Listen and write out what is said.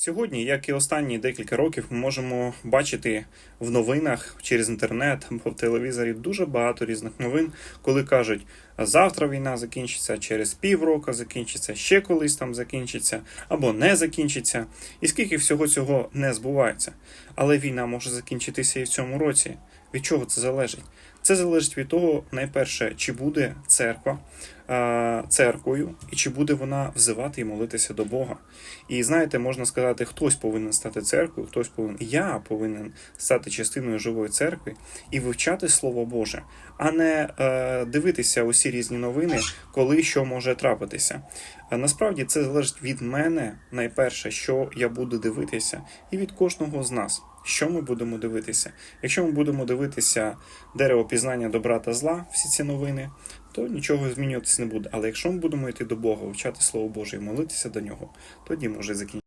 Сьогодні, як і останні декілька років, ми можемо бачити в новинах через інтернет або в телевізорі дуже багато різних новин, коли кажуть, завтра війна закінчиться, через півроку закінчиться, ще колись там закінчиться, або не закінчиться. І скільки всього цього не збувається. Але війна може закінчитися і в цьому році. Від чого це залежить? Це залежить від того, найперше, чи буде церква е, церквою, і чи буде вона взивати і молитися до Бога. І знаєте, можна сказати, хтось повинен стати церквою, хтось повинен. Я повинен стати частиною живої церкви і вивчати Слово Боже, а не е, дивитися усі різні новини, коли що може трапитися. Е, Насправді це залежить від мене найперше, що я буду дивитися, і від кожного з нас. Що ми будемо дивитися? Якщо ми будемо дивитися дерево пізнання добра та зла, всі ці новини, то нічого змінюватися не буде. Але якщо ми будемо йти до Бога, вивчати Слово Боже і молитися до нього, тоді може закінчитися.